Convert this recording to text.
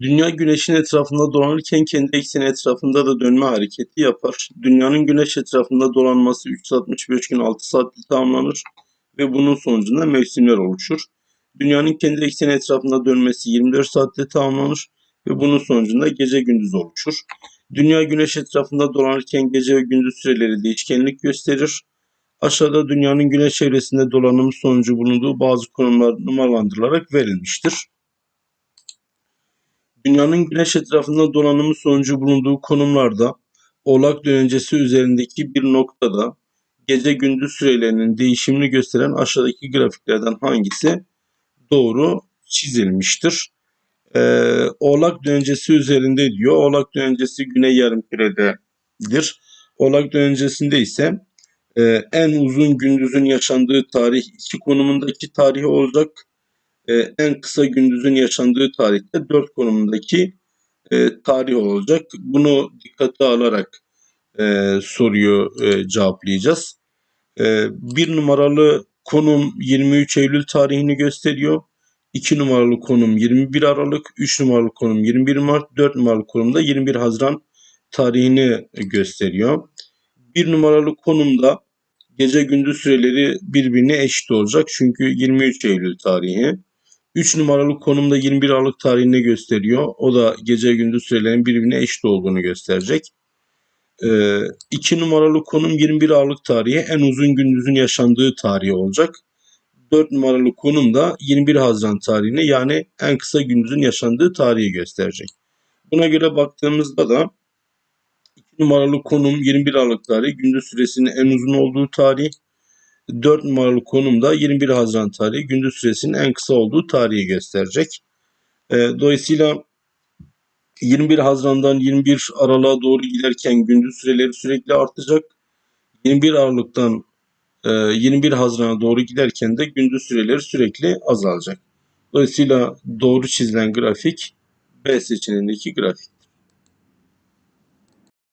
Dünya güneşin etrafında dolanırken kendi ekseni etrafında da dönme hareketi yapar. Dünyanın güneş etrafında dolanması 365 gün 6 saatte tamamlanır ve bunun sonucunda mevsimler oluşur. Dünyanın kendi ekseni etrafında dönmesi 24 saatte tamamlanır ve bunun sonucunda gece gündüz oluşur. Dünya güneş etrafında dolanırken gece ve gündüz süreleri değişkenlik gösterir. Aşağıda dünyanın güneş çevresinde dolanımı sonucu bulunduğu bazı konumlar numaralandırılarak verilmiştir. Dünyanın güneş etrafında dolanımı sonucu bulunduğu konumlarda Oğlak dönencesi üzerindeki bir noktada gece gündüz sürelerinin değişimini gösteren aşağıdaki grafiklerden hangisi doğru çizilmiştir? Ee, Oğlak dönencesi üzerinde diyor. Oğlak dönencesi güney yarımkürededir. Oğlak dönencesinde ise e, en uzun gündüzün yaşandığı tarih iki konumundaki tarih olacak. E, en kısa gündüzün yaşandığı tarihte dört konumundaki e, tarih olacak. Bunu dikkate alarak e, soruyu e, cevaplayacağız. Bir numaralı konum 23 Eylül tarihini gösteriyor. 2 numaralı konum 21 Aralık, 3 numaralı konum 21 Mart, 4 numaralı konum da 21 Haziran tarihini gösteriyor. 1 numaralı konumda gece gündüz süreleri birbirine eşit olacak. Çünkü 23 Eylül tarihi. 3 numaralı konumda 21 Aralık tarihini gösteriyor. O da gece gündüz sürelerinin birbirine eşit olduğunu gösterecek. 2 numaralı konum 21 Aralık tarihi en uzun gündüzün yaşandığı tarih olacak. 4 numaralı konum da 21 Haziran tarihini yani en kısa gündüzün yaşandığı tarihi gösterecek. Buna göre baktığımızda da 2 numaralı konum 21 Aralık tarihi gündüz süresinin en uzun olduğu tarih. 4 numaralı konum da 21 Haziran tarihi gündüz süresinin en kısa olduğu tarihi gösterecek. E, dolayısıyla 21 Haziran'dan 21 Aralık'a doğru giderken gündüz süreleri sürekli artacak. 21 Aralık'tan 21 Haziran'a doğru giderken de gündüz süreleri sürekli azalacak. Dolayısıyla doğru çizilen grafik B seçeneğindeki grafik.